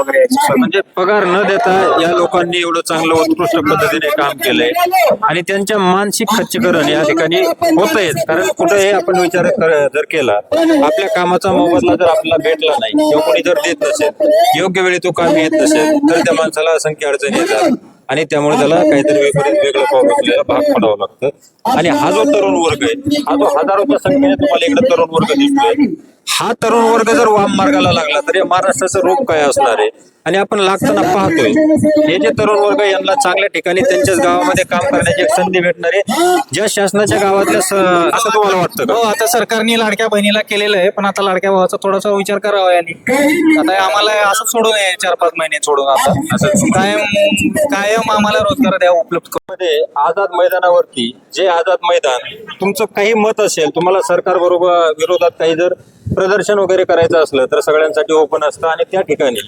वगैरे याची सोय. म्हणजे पगार न देता या लोकांनी एवढं चांगलं उत्कृष्ट पद्धतीने काम केलंय. आणि त्यांच्या मानसिक खच्चीकरण या ठिकाणी होत आहेत कारण कुठेही आपण विचार जर केला आपल्या कामाचा मोबदला जर आपल्याला भेटला नाही किंवा कोणी जर देत नसेल योग्य वेळी तो काम येत नसेल तर त्या माणसाला असंख्य अडचणी येतात. आणि त्यामुळे त्याला काहीतरी वेगळं वेगळं पाऊल भाग पडावं लागतं. आणि हा जो तरुण वर्ग आहे हा जो हजारोच्या संख्येने तुम्हाला इकडे तरुण वर्ग दिसतोय. हा तरुण वर्ग जर वाम मार्गाला लागला तर या महाराष्ट्राचं रूप काय असणार आहे? आणि आपण लागताना पाहतोय हे जे तरुण वर्ग यांना चांगल्या ठिकाणी त्यांच्याच गावामध्ये काम करण्याची एक संधी भेटणार आहे. ज्या शासनाच्या गावातल्या स- असं तुम्हाला वाटतं का? हो आता सरकारने लाडक्या बहिणीला केलेलं आहे पण आता लाडक्या भावाचा थोडासा विचार करावा यांनी. आता आम्हाला असं सोडून आहे चार पाच महिने सोडून आता. असं. कायम कायम आम्हाला रोजगार द्या उपलब्ध करून. मध्ये आझाद मैदानावरती जे आझाद मैदान तुमचं काही मत असेल तुम्हाला सरकार बरोबर विरोधात काही जर प्रदर्शन वगैरे करायचं असलं तर सगळ्यांसाठी ओपन असतं आणि त्या ठिकाणी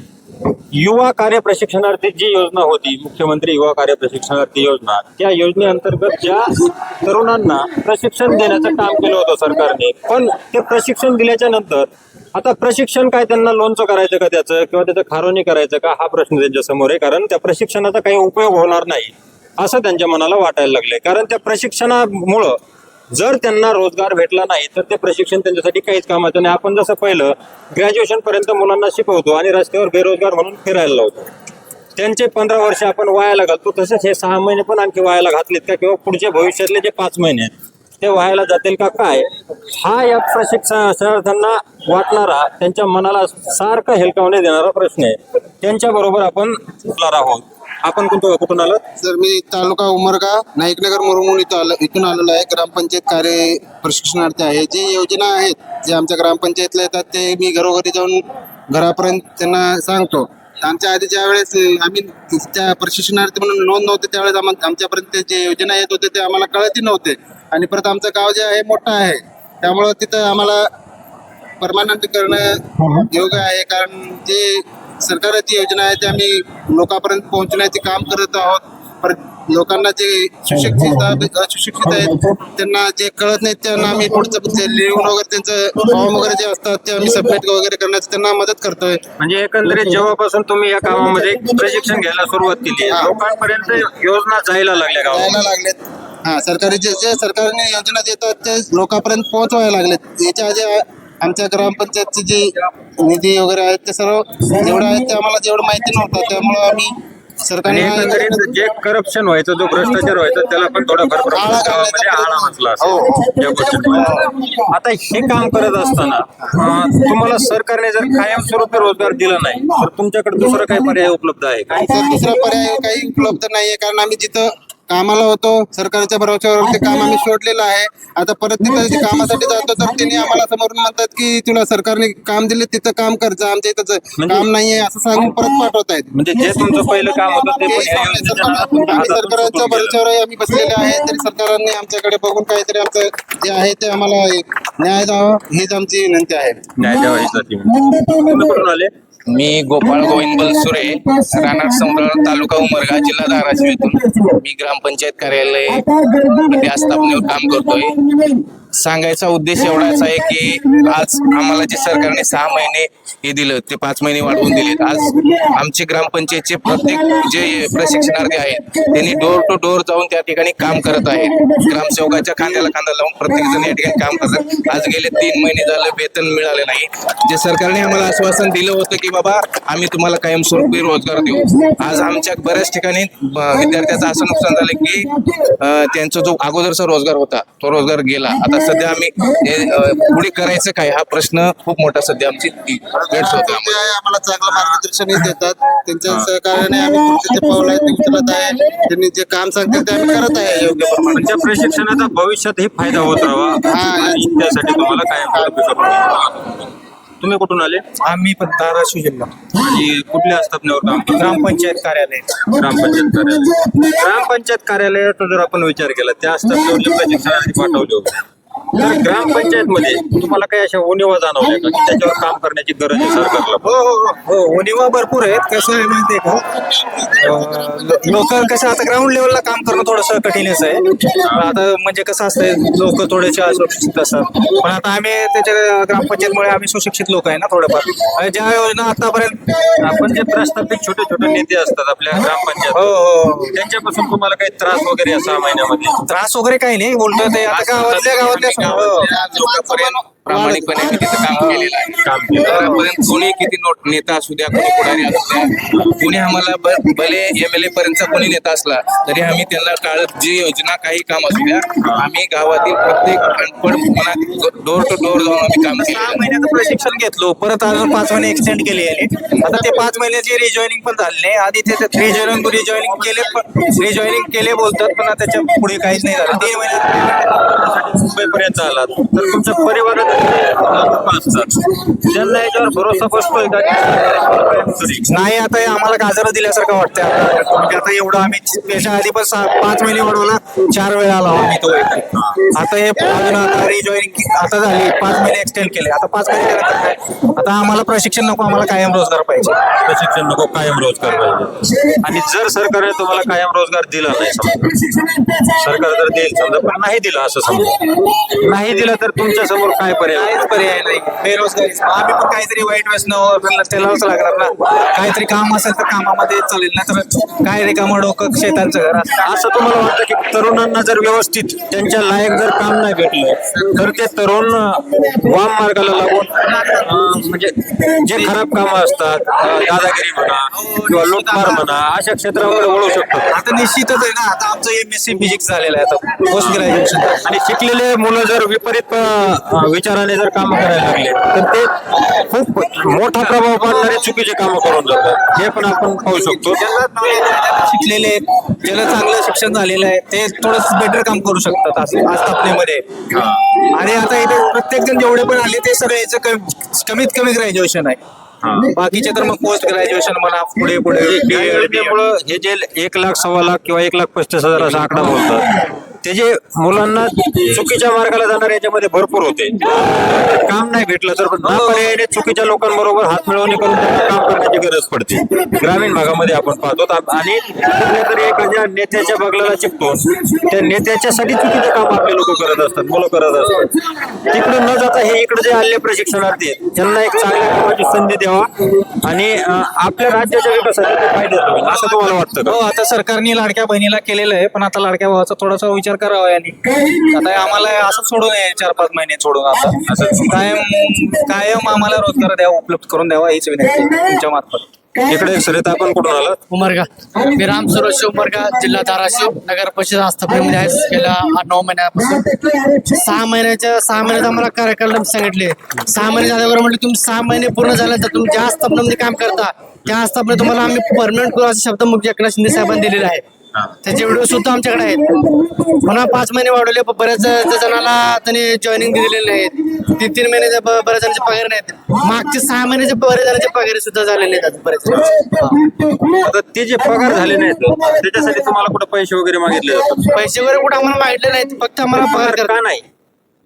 युवा कार्य प्रशिक्षणार्थी जी योजना होती मुख्यमंत्री युवा कार्य प्रशिक्षणार्थी योजना त्या योजनेअंतर्गत ज्या तरुणांना प्रशिक्षण देण्याचं काम केलं होतं सरकारने पण ते प्रशिक्षण दिल्याच्या नंतर आता प्रशिक्षण काय त्यांना लोनचं करायचं का त्याचं किंवा त्याचं खारोनी करायचं का हा प्रश्न त्यांच्यासमोर आहे. कारण त्या प्रशिक्षणाचा काही उपयोग होणार नाही असं त्यांच्या मनाला वाटायला लागलंय. कारण त्या प्रशिक्षणामुळं जर त्यांना रोजगार भेटला नाही तर ते प्रशिक्षण त्यांच्यासाठी काहीच कामाचं नाही. आपण जसं पहिलं ग्रॅज्युएशन पर्यंत मुलांना शिकवतो आणि रस्त्यावर बेरोजगार म्हणून फिरायला लावतो. त्यांचे पंधरा वर्ष आपण वायाला घालतो तसेच हे सहा महिने पण आणखी वायाला घातलेत का? किंवा पुढचे भविष्यातले जे पाच महिने ते वायाला जातील का? काय? हा या प्रशिक्षणार्थ्यांना वाटणारा त्यांच्या मनाला सारखं हेलकावणे देणारा प्रश्न आहे. त्यांच्याबरोबर आपण आहोत. आपण कुठून कुठून आलो सर मी तालुका उमरगा नाईकनगर मुरमुण इथं आलो इथून आलेलो आहे. ग्रामपंचायत कार्य प्रशिक्षणार्थी आहे. जे योजना आहेत जे आमच्या ग्रामपंचायतला येतात ते मी घरोघरी जाऊन घरापर्यंत त्यांना सांगतो. आमच्या आधी ज्या वेळेस आम्ही त्या प्रशिक्षणार्थी म्हणून नोंद नव्हते त्यावेळेस आम्हा आमच्यापर्यंत जे योजना येत होते ते आम्हाला कळतही नव्हते. आणि परत आमचं गाव जे आहे मोठं आहे. त्यामुळं तिथं आम्हाला परमानंट करणं योग्य आहे. कारण जे सरकारची योजना आहे ते आम्ही लोकांपर्यंत पोहोचण्याचे काम करत आहोत. पर लोकांना जे सुशिक्षित आहेत, अशिक्षित आहेत त्यांना जे कळत नाही त्यांना आम्ही पुढचं जे लिहून वगैरे त्यांचं फॉर्म वगैरे जे असतात ते आम्ही सबमिट वगैरे करण्याचं त्यांना मदत करतोय. म्हणजे एकंदरीत जेव्हापासून तुम्ही या कामामध्ये प्रशिक्षण घ्यायला सुरुवात केली. लोकांपर्यंत योजना जायला लागल्या जायला लागलेत. हा सरकारी जे जे सरकारने योजना देतात ते लोकांपर्यंत पोहोचवायला लागलेत. याच्या आधी आमच्या ग्रामपंचायतचे जे निधी वगैरे आहेत ते सर्व जेवढं आहे ते आम्हाला जेवढं माहिती नव्हतं त्यामुळे आम्ही आणि सरकारने एकंदरीत जे करप्शन व्हायचं जो भ्रष्टाचार व्हायचा त्याला पण थोडाफार प्रमाणात आळा गावामध्ये घालण्याचा आळा प्रयत्न. बसला हो, असेल या गोष्टींमुळे. आता हे काम करत असताना अं, तुम्हाला सरकारने जर कायमस्वरूपी रोजगार दिला नाही तर तुमच्याकडे दुसरा काही पर्याय उपलब्ध आहे का तर दुसरा पर्याय काही उपलब्ध नाहीये कारण आम्ही जिथं कामाला होतो सरकारच्या भरोश्यावर ते काम आम्ही सोडलेलं आहे. आता परत तिथं कामासाठी जातो तर त्यांनी आम्हाला समोरून म्हणतात की तुला सरकारने काम दिले तिथं काम कर जा आमच्या इथं म्हणजे- काम नाहीये असं सांगून परत पाठवत आहेत म्हणजे जे तुमचं पहिलं काम होतं ते पण या योजनेच्या आम्ही सरकारच्या. भरोश्यावर आम्ही बसलेले आहे. तरी सरकारने आमच्याकडे बघून काहीतरी आमचं जे आहे ते आम्हाला न्याय द्यावा हीच आमची विनंती आहे. न्याय द्यावा ही जाती. तुम्ही कुठून आले? मी गोपाळ गोविंद बलसुरे राहणार समराळ तालुका उमरगा जिल्हा धाराशिव येथून मी ग्रामपंचायत कार्यालयमध्ये आस्थापनेवर काम करतोय. सांगायचा उद्देश एवढाच आहे की आज आम्हाला जे सरकारने सहा महिने हे दिलं ते पाच महिने वाढवून दिलेत. आज आमचे ग्रामपंचायतचे प्रत्येक जे प्रशिक्षणार्थी आहेत त्यांनी डोर टू डोर जाऊन त्या ठिकाणी काम करत आहेत. ग्रामसेवकाच्या खांद्याला खांदा लावून प्रत्येक जण या ठिकाणी काम करतात. आज गेले तीन महिने झालं वेतन मिळाले नाही. जे सरकारने आम्हाला आश्वासन दिलं होतं की बाबा आम्ही तुम्हाला कायमस्वरूपी रोजगार देऊ. आज आमच्या बऱ्याच ठिकाणी अं, विद्यार्थ्याचं असं नुकसान झालं की त्यांचा जो अगोदरचा रोजगार होता तो रोजगार गेला. आता सध्या आम्ही हे, पुढे करायचं काय? हा प्रश्न खूप मोठा सध्या आमची भेटतो आम्हाला. चांगलं मार्गदर्शनही देतात. त्यांच्या सहकार्याने आम्ही पुढचे जे पाऊल आहे ते उचलत आहे. त्यांनी जे काम सांगतील ते आम्ही करत आहे. योग्य प्रमाणे. पण त्या प्रशिक्षणाचा भविष्यातही फायदा होत राहावा. त्यासाठी तुम्हाला कायम तुम्ही कुठून आले? आम्ही पण धाराशिव जिल्हा. आणि कुठल्या आस्थापनेवर काम? ग्रामपंचायत कार्यालय. ग्रामपंचायत कार्यालय. ग्रामपंचायत कार्यालयाचा जर आपण विचार केला त्या आस्थापनेवर जे प्रशिक्षणार्थी पाठवले होते. ग्रामपंचायत मध्ये तुम्हाला काही अशा उणीवा जाणवल्या का? की त्याच्यावर काम करण्याची गरज आहे सरकारला? हो हो हो हो उणिवा भरपूर आहेत. कसं आहे माहितीये का? लोक कसं आता ग्राउंड लेवलला काम करणं थोडंसं कठीणच आहे. आता म्हणजे कसं असतंय लोक थोडेसे असुशिक्षित असतात. पण आता आम्ही त्याच्या ग्रामपंचायतमुळे आम्ही सुशिक्षित लोक आहे ना थोडेफार. आणि ज्या योजना आतापर्यंत आपण जे प्रस्थापित छोटे छोटे नेते असतात आपल्या ग्रामपंचायत हो हो हो. त्यांच्यापासून तुम्हाला काही त्रास वगैरे सहा महिन्यामध्ये? त्रास वगैरे काही नाही. बोलतो ते आता गावातल्या गावातल्या हो. लोकांपर्यंत प्रामाणिकपणे मी तिथं काम केलेलं आहे. काम केलं. आतापर्यंत कोणी किती नोट नेता असू द्या कोणी पुढारी असू द्या कोणी आम्हाला ब- भले एम एल ए पर्यंतचा कोणी नेता असला तरी आम्ही त्यांना काळत जी योजना काही काम असू द्या आम्ही गावातील प्रत्येक अनपड मनात डोर टू डोर जाऊन आम्ही काम सहा केलं महिन्याचं प्रशिक्षण घेतलो परत अजून पाच महिने एक्सटेंड केले याने. आता ते पाच महिन्याची रिजॉईनिंग पण झाले नाही. आधी ते रिजॉईनिंग रिजॉईनिंग केले पण रिजॉईनिंग केले बोलतात पण त्याच्या पुढे काहीच नाही झालं. तीन महिन्यात मुंबईपर्यंत आलात. तर तुमच्या परिवारात त्यांना याच्यावर भरोसा बसतोय का नाही आता हे आम्हाला गाजर दिल्यासारखं वाटतंय आता. म्हणजे आता एवढं आम्ही त्याच्या आधी पण सहा पाच महिने वाढवला चार वेळा आला आम्ही तो इथे. आता हे अजून आता रिजॉईनिंग आता झाली पाच महिने एक्सटेंड केले आता पाच महिने काय? आता आम्हाला प्रशिक्षण नको आम्हाला कायम रोजगार पाहिजे प्रशिक्षण नको कायम रोजगार पाहिजे आणि जर सरकारने तुम्हाला कायम रोजगार दिला नाही समजा सरकार जर देईल समजा पण नाही दिला असं समजा नाही दिला तर तुमच्यासमोर काय पर्याय काहीच पर्याय नाही. बेरोजगारी. आम्ही पण काहीतरी वाईट व्यसन त्यालाच लागणार ना. काहीतरी काम असेल तर कामामध्ये चालेल ना तर काय रिकामं डोकं शेतांचं घर असतं. असं तुम्हाला वाटतं की तरुणांना जर व्यवस्थित त्यांच्या लायक जर काम नाही भेटलं तर ते तरुण अं, वाम मार्गाला लागून अं, म्हणजे जे खराब कामं असतात अं, दादागिरी म्हणा किंवा लुटमार म्हणा अशा क्षेत्रावर वळू शकतात आता निश्चितच आहे ना. आता आमचं एम एस सी फिजिक्स झालेलं आहे आता पोस्ट ग्रॅज्युएशन आणि शिकलेले मुलं जर विपरीत अं, विचाराने जर कामं करायला लागले तर ते खूप मोठा प्रभाव पाडणारे चुकीचे कामं करून जातात हे पण आपण पाहू शकतो. शिकलेले ज्याला चांगलं शिक्षण झालेलं आहे ते थोडं बेटर काम करू शकतात आस्थापनेमध्ये आणि आता इथे प्रत्येक जण जेवढे पण आले ते सगळे याचं कमी- कमीत कमी ग्रॅज्युएशन आहे. बाकीचे तर मग पोस्ट ग्रॅज्युएशन म्हणा पुढे पुढे हे जे एक लाख सव्वा लाख किंवा एक लाख पस्तीस हजार असा आकडा बोलतात ते जे मुलांना चुकीच्या मार्गाला जाणार याच्यामध्ये भरपूर होते. काम नाही भेटलं तर पर्यायाने चुकीच्या लोकांबरोबर हात मिळवणी करून काम करण्याची गरज पडते. ग्रामीण भागामध्ये आपण पाहतो आणि कुठल्या तरी एखाद्या नेत्याच्या बगलाला चिपतो त्या नेत्याच्यासाठी चुकीचे काम आपले लोक करत असतात मुलं करत असतात. तिकडे न जाता हे इकडे जे आले प्रशिक्षणार्थी आहेत त्यांना एक चांगल्या कामाची संधी द्यावा आणि आपल्या राज्याच्या विकासासाठी ते होईल असं तुम्हाला वाटतं हो आता सरकारने लाडक्या बहिणीला केलेलं आहे पण आता लाडक्या भावाचा थोडासा विचार करावा यांनी. आता आम्हाला असं सोडून आहे चार पाच महिने सोडून आता. असं कायम कायम आम्हाला रोजगार द्यावा उपलब्ध करून द्यावा हीच विनंती तुमच्या मार्फत. इकडे सरिता आपण कुठून आला उमरगा. मी राम सरोज उमरगा जिल्हा धाराशिव नगर परिषद आस्थापनेमध्ये आहे. गेल्या आठ नऊ महिन्यापासून. सहा महिन्याच्या सहा महिन्याचा आम्हाला कार्यक्रम सांगितले. सहा महिने झाल्यावर म्हटलं तुम्ही सहा महिने पूर्ण झाल्यानंतर तुम्ही ज्या आस्थापनेमध्ये काम करता त्या आस्थापने तुम्हाला आम्ही परमनंट करू असा शब्द मुख्य एकनाथ शिंदे साहेबांनी दिलेला आहे. त्याचे व्हिडिओ सुद्धा आमच्याकडे आहेत. पुन्हा पाच महिने वाढवले बऱ्याच जणांना त्यांनी जॉईनिंग दिलेले नाहीत. तीन तीन महिन्याचे बऱ्याच जणांचे पगार नाहीत. मागचे सहा महिन्याचे बऱ्याच जणांचे पगार सुद्धा झालेले आहेत बऱ्याच जणांचे. आता ते जे पगार झाले नाहीत त्याच्यासाठी तुम्हाला कुठे पैसे वगैरे मागितले जातात? पैसे वगैरे कुठे आम्हाला मागितले नाहीत फक्त आम्हाला पगार का नाही?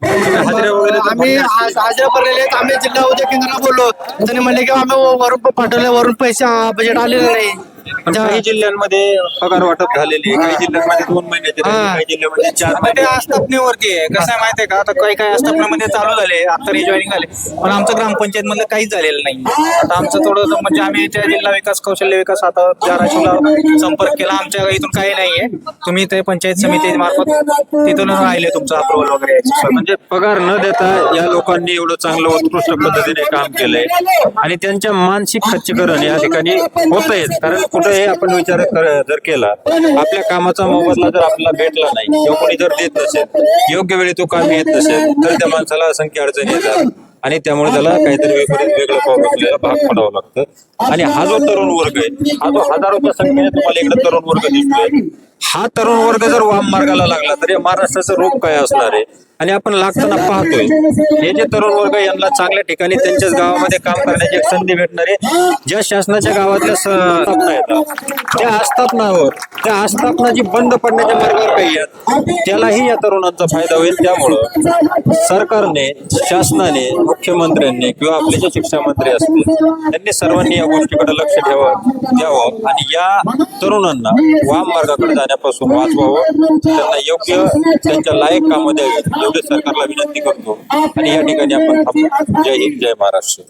हाजिरा वगैरे तर आम्ही भरले आज- हाजिरा भरलेले आहेत. आम्ही जिल्हा उद्योग केंद्राला बोललो. त्यांनी म्हणले की आम्ही वरून पाठवले वरून पैसे बजेट आलेले नाही. पण काही जिल्ह्यांमध्ये पगार वाटप झालेली आहे, काही जिल्ह्यांमध्ये दोन महिन्याचे राहिले, हा. काही जिल्ह्यामध्ये चार महिने. आस्थापनेवरती आहे कसं आहे माहितीये का? आता काही काही आस्थापनेमध्ये चालू झाले आता रिजॉईनिंग झाले. पण आमचं ग्रामपंचायत मधलं काहीच झालेलं नाही. आता आमचं थोडं म्हणजे आम्ही त्या जिल्हा विकास कौशल्य विकास आता धाराशिवला संपर्क केला. आमच्या इथून काही नाहीये. तुम्ही ते पंचायत समिती मार्फत तिथून राहिले तुमचं अप्रुव्हल वगैरे. याचं. म्हणजे पगार न देता या लोकांनी एवढं चांगलं उत्कृष्ट पद्धतीने काम केलंय. आणि त्यांच्या मानसिक खच्चीकरण या ठिकाणी होत आहेत कारण कुठेही आपण विचार जर केला आपल्या कामाचा मोबदला जर आपल्याला भेटला नाही किंवा कोणी जर देत नसेल योग्य वेळी तो काम येत नसेल तर त्या माणसाला असंख्य अडचणी येतात. आणि त्यामुळे त्याला काहीतरी विपरीत वेगळं पाऊल उचलायला भाग पडावं लागतं. आणि हा जो तरुण वर्ग आहे हा जो हजारोच्या संख्येने तुम्हाला इकडे तरुण वर्ग दिसतोय. हा तरुण वर्ग जर वाम मार्गाला लागला तर या महाराष्ट्राचं रूप काय असणार आहे? आणि आपण लागताना पाहतोय. हे जे तरुण वर्ग यांना चांगल्या ठिकाणी त्यांच्याच गावामध्ये काम करण्याची संधी भेटणार आहे ज्या शासनाच्या गावातल्या स्थापना येतात त्या आस्थापनावर त्या आस्थापना जी बंद पडण्याच्या मार्गावर काही आहेत. त्यालाही या तरुणांचा फायदा होईल. त्यामुळं सरकारने शासनाने मुख्यमंत्र्यांनी किंवा आपले जे शिक्षण मंत्री असतील त्यांनी सर्वांनी या गोष्टीकडे लक्ष ठेवावं द्यावं आणि या तरुणांना वाम मार्गाकडे जाण्यापासून वाचवावं. त्यांना योग्य त्यांच्या लायक कामं द्यावी एवढे सरकारला विनंती करतो. आणि या ठिकाणी आपण थांबू. जय हिंद जय महाराष्ट्र.